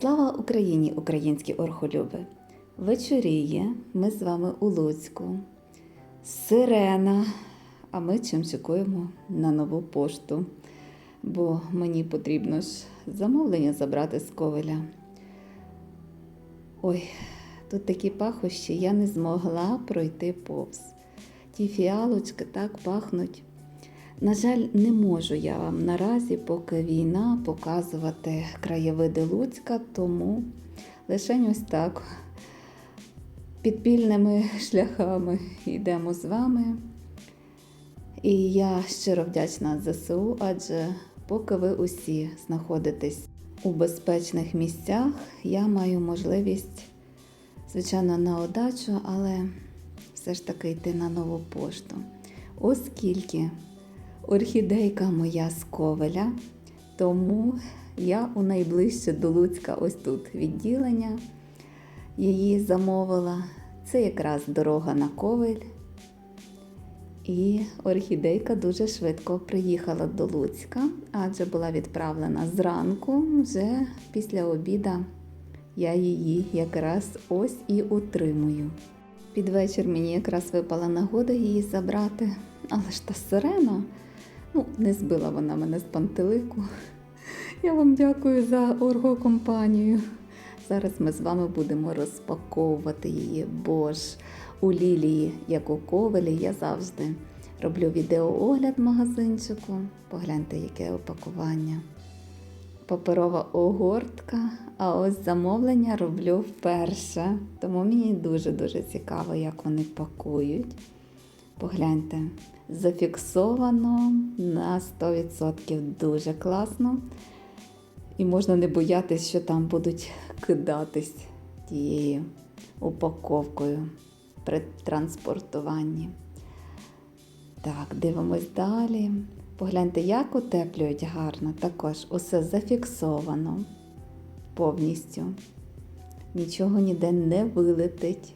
Слава Україні, українські орхолюби! Вечоріє, ми з вами у Луцьку. Сирена. А ми чим чекуємо на нову пошту, бо мені потрібно ж замовлення забрати з ковеля. Ой, тут такі пахощі, я не змогла пройти повз. Ті фіалочки так пахнуть. На жаль, не можу я вам наразі, поки війна, показувати краєвиди Луцька, тому лише ось так підпільними шляхами йдемо з вами. І я щиро вдячна ЗСУ, адже поки ви усі знаходитесь у безпечних місцях, я маю можливість, звичайно, на удачу, але все ж таки йти на нову пошту. Оскільки орхідейка моя з ковеля, тому я у найближче до Луцька ось тут відділення її замовила. Це якраз дорога на ковель. І орхідейка дуже швидко приїхала до Луцька, адже була відправлена зранку, вже після обіда я її якраз ось і утримую. Під вечір мені якраз випала нагода її забрати, але ж та сирена, ну, не збила вона мене з пантелику. Я вам дякую за оргокомпанію. Зараз ми з вами будемо розпаковувати її, бо ж у Лілії, як у ковелі, я завжди роблю відеоогляд магазинчику. Погляньте, яке опакування. Паперова огортка, а ось замовлення роблю вперше. Тому мені дуже-дуже цікаво, як вони пакують. Погляньте, зафіксовано на 100% дуже класно. І можна не боятися, що там будуть кидатись тією упаковкою при транспортуванні. Так, дивимось далі. Погляньте, як утеплюють гарно. Також усе зафіксовано повністю. Нічого ніде не вилетить.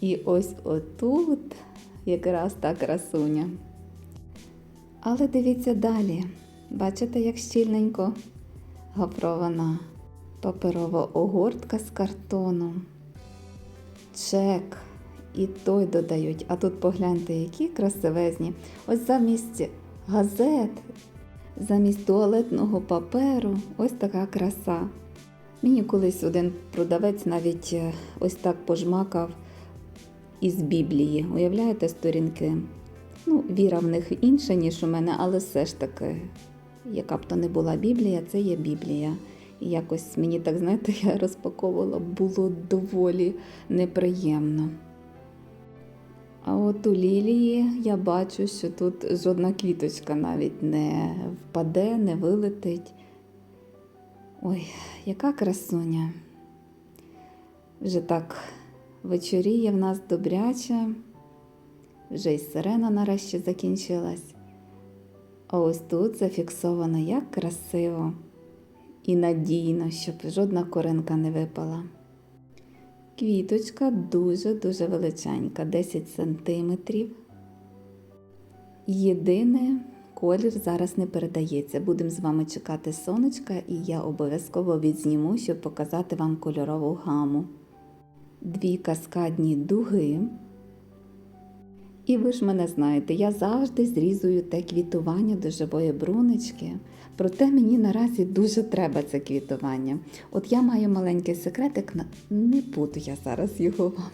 І ось отут якраз та красуня. Але дивіться далі. Бачите, як щільненько гапрована паперова огортка з картону. Чек. І той додають. А тут погляньте, які красивезні. Ось замість газет, замість туалетного паперу, ось така краса. Мені колись один продавець навіть е, ось так пожмакав із Біблії. Уявляєте сторінки? Ну, віра в них інша, ніж у мене, але все ж таки, яка б то не була Біблія, це є Біблія. І якось мені так, знаєте, я розпаковувала, було доволі неприємно. А от у лілії я бачу, що тут жодна квіточка навіть не впаде, не вилетить. Ой, яка красуня. Вже так вечоріє в нас добряче, вже й сирена нарешті закінчилась. А ось тут зафіксовано як красиво і надійно, щоб жодна коринка не випала. Квіточка дуже-дуже величенька, 10 сантиметрів. Єдине, колір зараз не передається. Будемо з вами чекати сонечка, і я обов'язково відзніму, щоб показати вам кольорову гаму. Дві каскадні дуги. І ви ж мене знаєте, я завжди зрізую те квітування до живої брунечки. Проте мені наразі дуже треба це квітування. От я маю маленький секретик, не буду я зараз його вам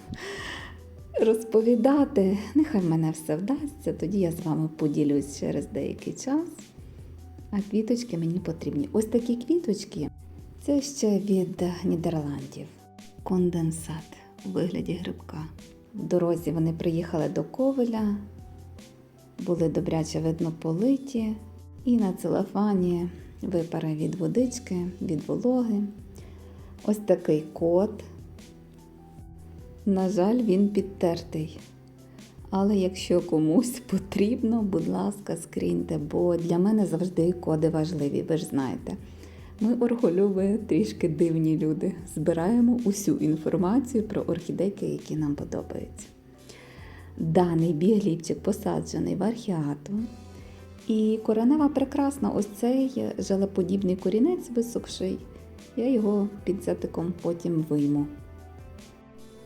розповідати. Нехай мене все вдасться, тоді я з вами поділюсь через деякий час. А квіточки мені потрібні. Ось такі квіточки це ще від Нідерландів. Конденсат у вигляді грибка. В дорозі вони приїхали до ковеля, були добряче видно политі, і на целофані випари від водички, від вологи. Ось такий кот. На жаль, він підтертий. Але якщо комусь потрібно, будь ласка, скріньте, бо для мене завжди коди важливі, ви ж знаєте. Ми орхолюби трішки дивні люди. Збираємо усю інформацію про орхідейки, які нам подобаються. Даний бігліпчик посаджений в архіату. І коренева прекрасна, ось цей желеподібний корінець висохший. Я його пінцетиком потім вийму.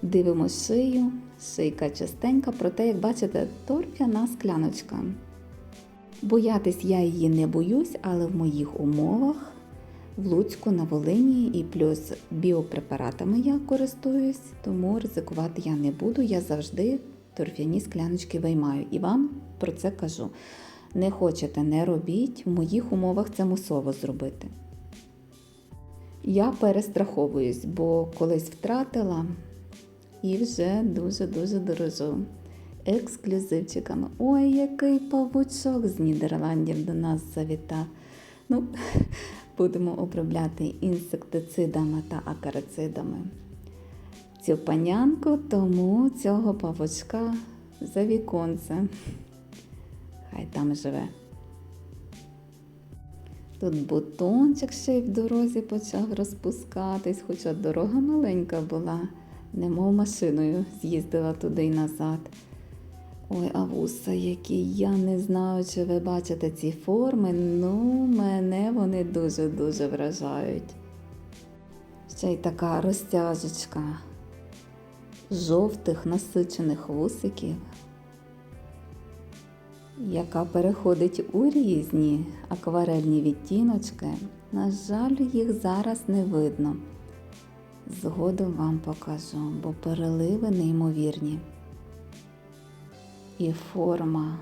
Дивимо шию, шийка частенька, проте, як бачите, торфяна скляночка. Боятись я її не боюсь, але в моїх умовах в Луцьку на Волині і плюс біопрепаратами я користуюсь, тому ризикувати я не буду. Я завжди торфяні скляночки виймаю і вам про це кажу. Не хочете, не робіть, в моїх умовах це мусово зробити. Я перестраховуюсь, бо колись втратила і вже дуже-дуже дорожу ексклюзивчиками. Ой, який павучок з Нідерландів до нас завітав. Ну, будемо обробляти інсектицидами та акарицидами цю панянку, тому цього павучка за віконце. Хай там живе. Тут бутончик ще й в дорозі почав розпускатись, хоча дорога маленька була, немов машиною з'їздила туди й назад. Ой, а вуса, які я не знаю, чи ви бачите ці форми, ну мене вони дуже-дуже вражають. Ще й така розтяжечка жовтих насичених вусиків, яка переходить у різні акварельні відтіночки. На жаль, їх зараз не видно. Згодом вам покажу, бо переливи неймовірні. І форма,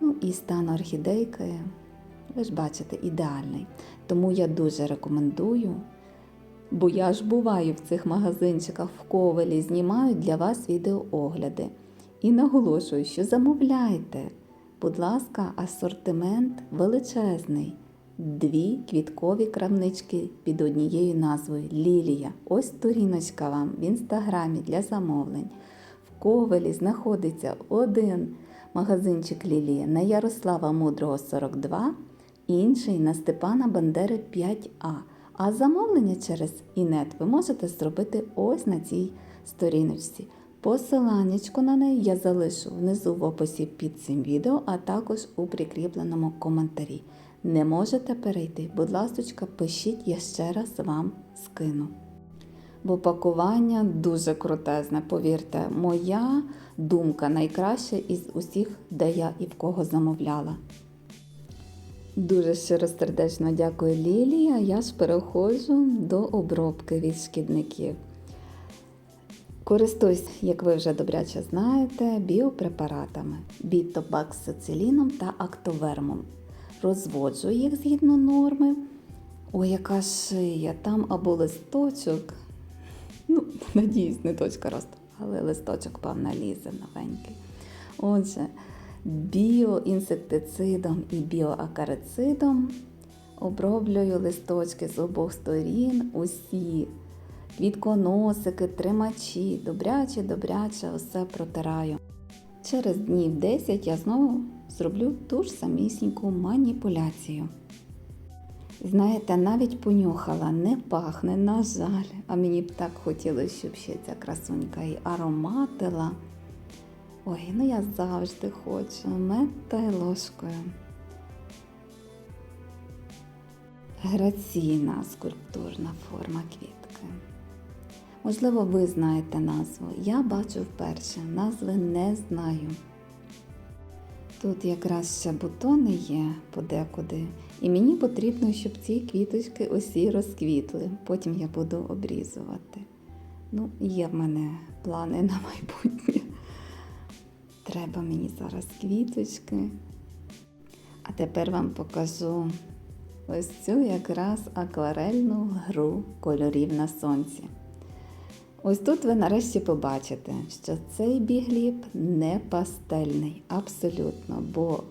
ну і стан орхідейки, ви ж бачите, ідеальний. Тому я дуже рекомендую, бо я ж буваю в цих магазинчиках в ковелі, знімаю для вас відеоогляди. І наголошую, що замовляйте. Будь ласка, асортимент величезний. Дві квіткові крамнички під однією назвою Лілія. Ось сторіночка вам в інстаграмі для замовлень. Ковелі знаходиться один магазинчик Лілія на Ярослава Мудрого 42, інший на Степана Бандери 5А. А замовлення через інет ви можете зробити ось на цій сторіночці. Посиланнячко на неї я залишу внизу в описі під цим відео, а також у прикріпленому коментарі. Не можете перейти, будь ласка, пишіть, я ще раз вам скину. Бо пакування дуже крутезне, повірте, моя думка найкраща із усіх, де я і в кого замовляла. Дуже щиросердечно дякую Лілія. Я ж переходжу до обробки від шкідників. Користуюсь, як ви вже добряче знаєте, біопрепаратами бітобаксициліном та актовермом. Розводжу їх згідно норми. Ой, яка шия, там або листочок. Ну, надіюсь, не точка росту, але листочок, певно, лізе новенький. Отже, біоінсектицидом і біоакарицидом оброблюю листочки з обох сторін, усі квітконосики, тримачі, добряче, добряче усе протираю. Через днів 10 я знову зроблю ту ж самісіньку маніпуляцію. Знаєте, навіть понюхала, не пахне, на жаль, а мені б так хотілося, щоб ще ця красунька і ароматила. Ой, ну я завжди хочу мед й ложкою. Граційна скульптурна форма квітки. Можливо, ви знаєте назву. Я бачу вперше, назви не знаю. Тут якраз ще бутони є подекуди, і мені потрібно, щоб ці квіточки усі розквітли. Потім я буду обрізувати. Ну, є в мене плани на майбутнє. Треба мені зараз квіточки. А тепер вам покажу ось цю якраз акварельну гру кольорів на сонці. Ось тут ви нарешті побачите, що цей бігліб не пастельний, абсолютно. Бо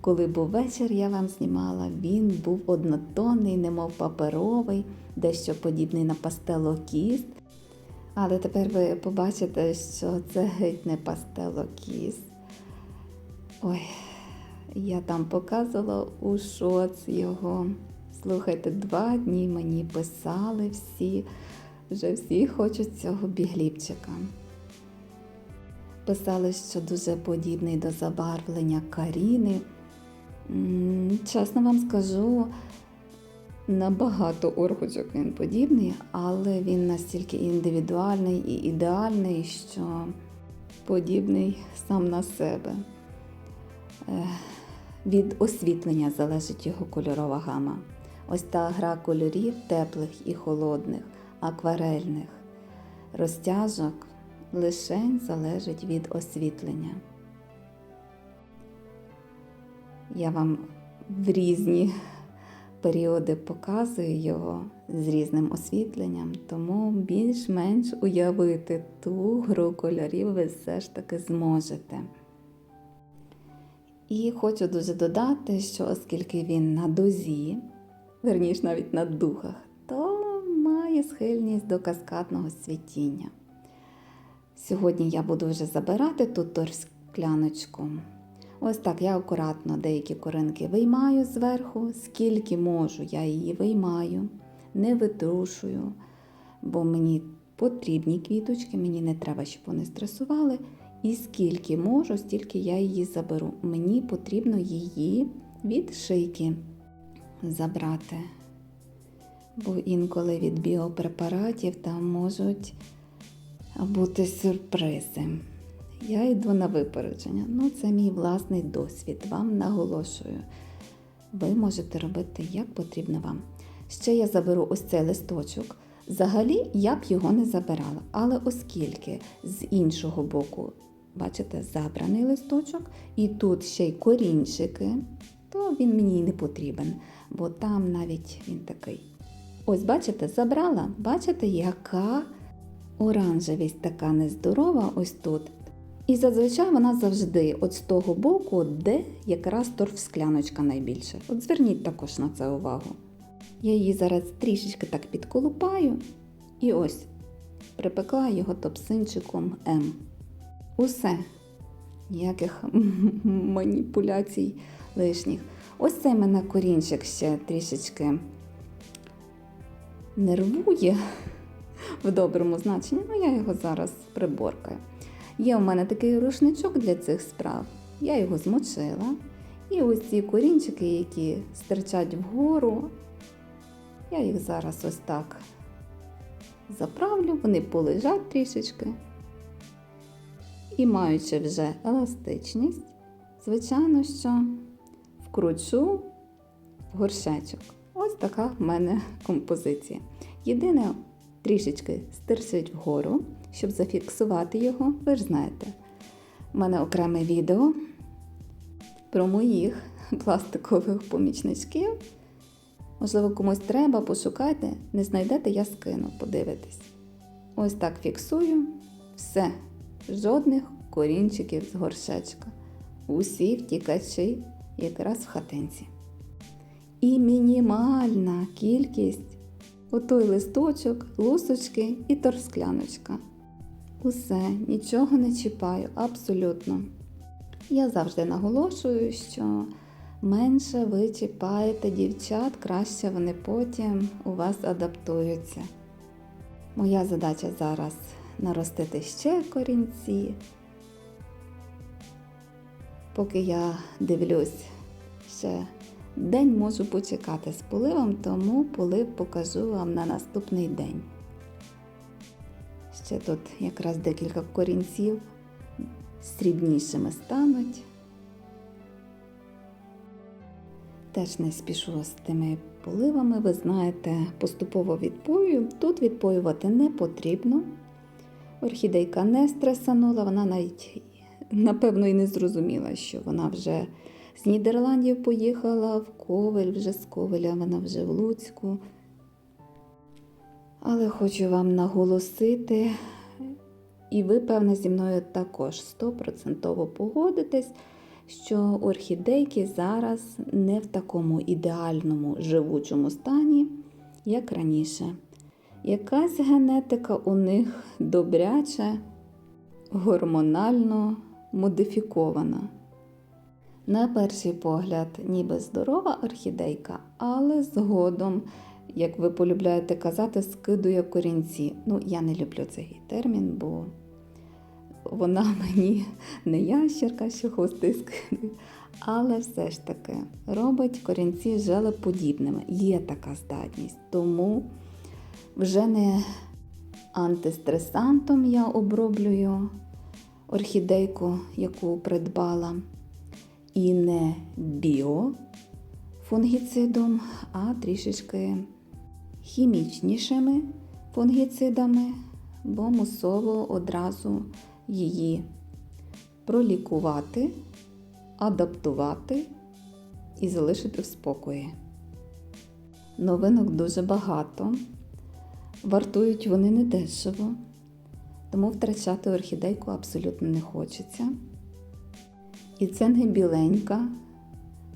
коли був вечір, я вам знімала, він був однотонний, немов паперовий, дещо подібний на пастелокіст. Але тепер ви побачите, що це геть не пастелокіст. Ой, я там показувала у шоц його. Слухайте, два дні мені писали всі. Вже всі хочуть цього бігліпчика. Писали, що дуже подібний до забарвлення Каріни. Чесно вам скажу, набагато орхочок він подібний, але він настільки індивідуальний і ідеальний, що подібний сам на себе. Е, Від освітлення залежить його кольорова гама. Ось та гра кольорів теплих і холодних, акварельних, розтяжок лишень залежить від освітлення. Я вам в різні періоди показую його з різним освітленням, тому більш-менш уявити ту гру кольорів ви все ж таки зможете. І хочу дуже додати, що оскільки він на дозі, верніш навіть на духах, має схильність до каскадного світіння. Сьогодні я буду вже забирати ту торскляночку. Ось так я акуратно деякі коринки виймаю зверху, скільки можу, я її виймаю, не витрушую, бо мені потрібні квіточки, мені не треба, щоб вони стресували. І скільки можу, стільки я її заберу. Мені потрібно її від шийки забрати. Бо інколи від біопрепаратів там можуть бути сюрпризи. Я йду на випередження. Ну, це мій власний досвід. Вам наголошую. Ви можете робити як потрібно вам. Ще я заберу ось цей листочок. Взагалі я б його не забирала, але оскільки з іншого боку, бачите, забраний листочок, і тут ще й корінчики, то він мені не потрібен, бо там навіть він такий. Ось, бачите, забрала, бачите, яка оранжевість така нездорова ось тут. І зазвичай вона завжди от з того боку, де якраз торфскляночка найбільше. От зверніть також на це увагу. Я її зараз трішечки так підколупаю і ось припекла його топсинчиком М. Усе. Ніяких маніпуляцій лишніх. Ось цей мене корінчик ще трішечки нервує в доброму значенні, ну я його зараз приборкаю. Є у мене такий рушничок для цих справ. Я його змочила. І ось ці корінчики, які стирчать вгору, я їх зараз ось так заправлю, вони полежать трішечки. І маючи вже еластичність, звичайно, що вкручу в горшечок. Ось така в мене композиція. Єдине, трішечки стирчить вгору, щоб зафіксувати його, ви ж знаєте. У мене окреме відео про моїх пластикових помічничків. Можливо, комусь треба, пошукайте, не знайдете, я скину, подивитесь. Ось так фіксую. Все, жодних корінчиків з горшечка. Усі втікачі якраз в хатинці. І мінімальна кількість отой листочок, лусочки і торскляночка. Усе, нічого не чіпаю, абсолютно. Я завжди наголошую, що менше ви чіпаєте дівчат, краще вони потім у вас адаптуються. Моя задача зараз наростити ще корінці. Поки я дивлюсь, ще день можу почекати з поливом, тому полив покажу вам на наступний день. Ще тут якраз декілька корінців срібнішими стануть. Теж не спішу з тими поливами, ви знаєте, поступово відпою. Тут відпоювати не потрібно. Орхідейка не стресанула, вона навіть, напевно, і не зрозуміла, що вона вже з Нідерландів поїхала в Ковель, вже з Ковеля, вона вже в Луцьку. Але хочу вам наголосити, і ви, певно, зі мною також стопроцентово погодитесь, що орхідейки зараз не в такому ідеальному живучому стані, як раніше. Якась генетика у них добряче, гормонально модифікована. На перший погляд, ніби здорова орхідейка, але згодом, як ви полюбляєте казати, скидує корінці. Ну, я не люблю цей термін, бо вона мені не ящерка, що хвости скидує, Але все ж таки робить корінці желеподібними. Є така здатність. Тому вже не антистресантом я оброблюю орхідейку, яку придбала, і не біофунгіцидом, а трішечки хімічнішими фунгіцидами, бо мусово одразу її пролікувати, адаптувати і залишити в спокої. Новинок дуже багато. Вартують вони недешево, тому втрачати орхідейку абсолютно не хочеться. І це не біленька,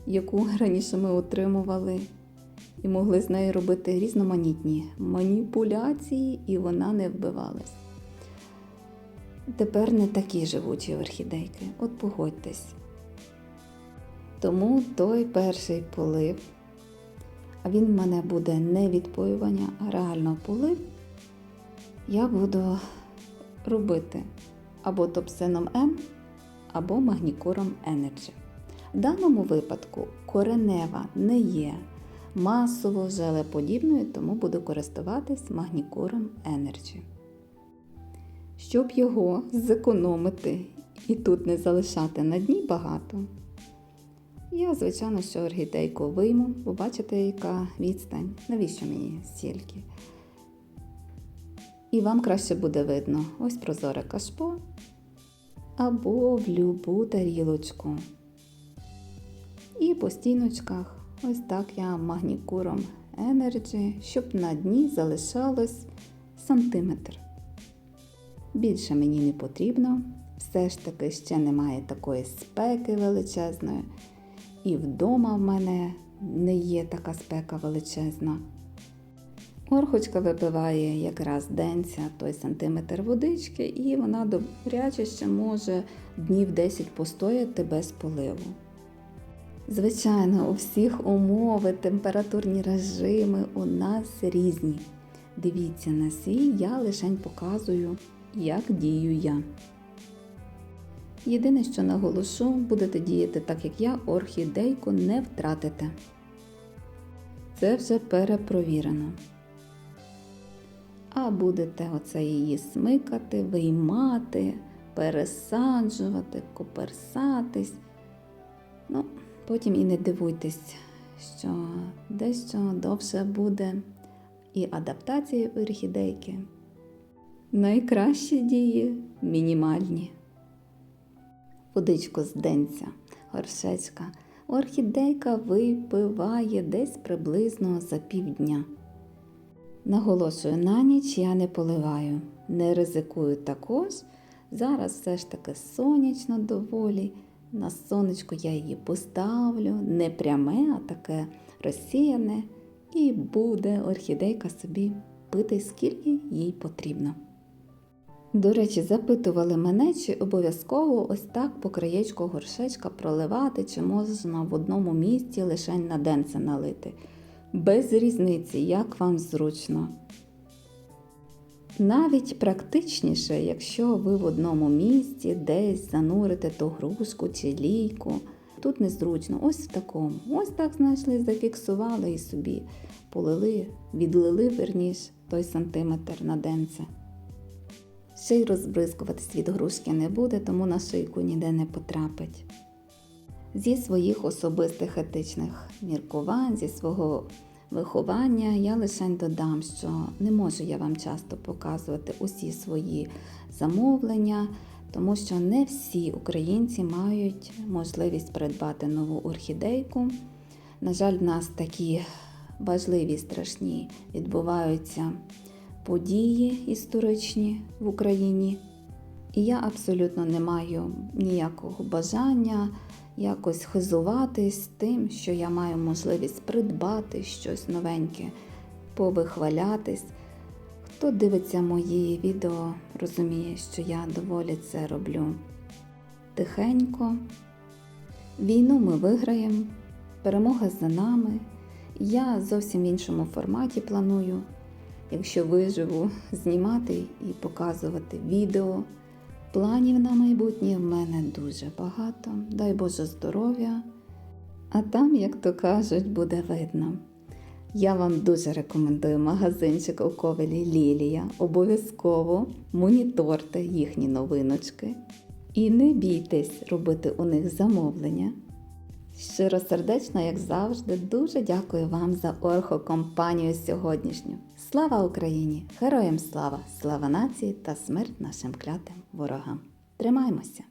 яку раніше ми отримували, і могли з нею робити різноманітні маніпуляції, і вона не вбивалась. Тепер не такі живучі орхідейки, от погодьтесь. Тому той перший полив, а він в мене буде не відпоювання, а реально полив, я буду робити або топсином М, або магнікуром Energy. В даному випадку коренева не є масово желеподібною, тому буду користуватись магнікуром Energy. Щоб його зекономити і тут не залишати на дні багато, я, звичайно, що орхідейку вийму, бо бачите, яка відстань. Навіщо мені стільки? І вам краще буде видно ось прозоре кашпо або в любу тарілочку. І по стіночках ось так я магнікуром Energy, щоб на дні залишалось сантиметр. Більше мені не потрібно, все ж таки ще немає такої спеки величезної. І вдома в мене не є така спека величезна. Орхочка випиває якраз денця той сантиметр водички, і вона добряче ще може днів 10 постояти без поливу. Звичайно, у всіх умови, температурні режими у нас різні. Дивіться на свій, я лишень показую, як дію я. Єдине, що наголошу, будете діяти так, як я, орхідейку не втратите. Це вже перепровірено. А будете оце її смикати, виймати, пересаджувати, коперсатись. Ну, потім і не дивуйтесь, що дещо довше буде і адаптація орхідейки. Найкращі дії мінімальні. Водичку з денця, горшечка. Орхідейка випиває десь приблизно за півдня. Наголошую, на ніч я не поливаю, не ризикую також. Зараз все ж таки сонячно доволі. На сонечко я її поставлю, не пряме, а таке розсіяне, і буде орхідейка собі пити, скільки їй потрібно. До речі, запитували мене, чи обов'язково ось так по краєчку горшечка проливати, чи можна в одному місці лише на день це налити. Без різниці, як вам зручно. Навіть практичніше, якщо ви в одному місці десь занурите ту грушку чи лійку. Тут незручно, ось в такому. Ось так знайшли, зафіксували і собі полили, відлили верніш той сантиметр на денце. Ще й розбризкуватись від грушки не буде, тому на шийку ніде не потрапить. Зі своїх особистих етичних міркувань, зі свого виховання я лише додам, що не можу я вам часто показувати усі свої замовлення, тому що не всі українці мають можливість придбати нову орхідейку. На жаль, в нас такі важливі страшні відбуваються події історичні в Україні. І я абсолютно не маю ніякого бажання якось хизуватись тим, що я маю можливість придбати щось новеньке, повихвалятись. Хто дивиться мої відео, розуміє, що я доволі це роблю тихенько. Війну ми виграємо, перемога за нами. Я зовсім в іншому форматі планую, якщо виживу, знімати і показувати відео Планів на майбутнє в мене дуже багато. Дай Боже здоров'я. А там, як то кажуть, буде видно. Я вам дуже рекомендую магазинчик у Ковелі Лілія. Обов'язково моніторте їхні новиночки. І не бійтесь робити у них замовлення. Щиросердечно, як завжди, дуже дякую вам за орхокомпанію сьогоднішню. Слава Україні! Героям слава! Слава нації та смерть нашим клятим ворогам! Тримаймося!